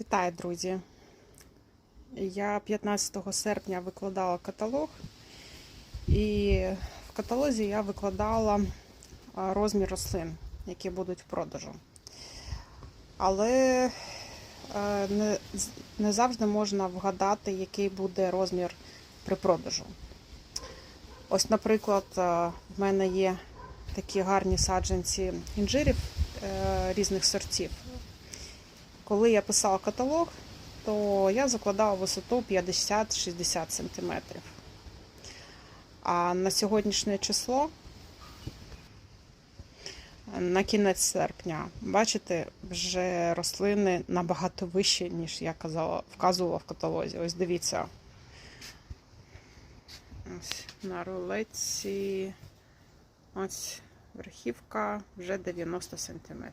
Вітаю, друзі! Я 15 серпня викладала каталог, і в каталозі я викладала розмір рослин, які будуть в продажу. Але е, не, завжди можна вгадати, який буде розмір при продажу. Ось, наприклад, е, в мене є такі гарні саджанці інжирів е, різних сортів. Коли я писала каталог, то я закладала висоту 50-60 см. А на сьогоднішнє число, на кінець серпня, бачите, вже рослини набагато вищі, ніж я казала, вказувала в каталозі. Ось дивіться. Ось на рулетці. Ось верхівка вже 90 см.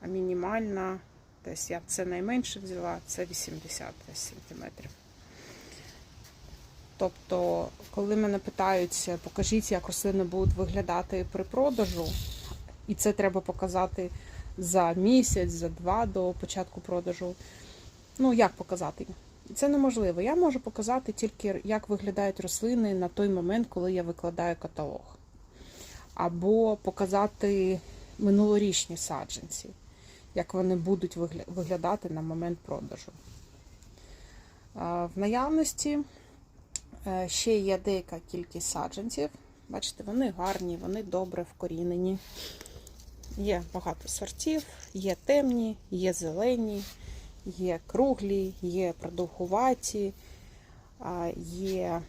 А мінімальна Десь я це найменше взяла, це 80 десь сантиметрів. Тобто, коли мене питають, покажіть, як рослини будуть виглядати при продажу, і це треба показати за місяць, за два до початку продажу. Ну, як показати? Це неможливо. Я можу показати тільки, як виглядають рослини на той момент, коли я викладаю каталог. Або показати минулорічні саджанці як вони будуть виглядати на момент продажу. В наявності е, ще є деяка кількість саджанців. Бачите, вони гарні, вони добре вкорінені. Є багато сортів, є темні, є зелені, є круглі, є продовгуваті, є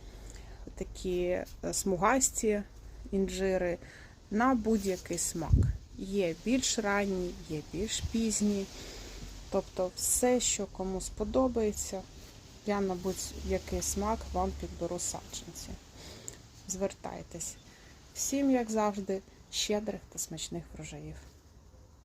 такі е, смугасті інжири на будь-який смак. Є більш ранні, є більш пізні. Тобто все, що кому сподобається, я на будь-який смак вам підберу саджанці. Звертайтесь. Всім, як завжди, щедрих та смачних врожаїв.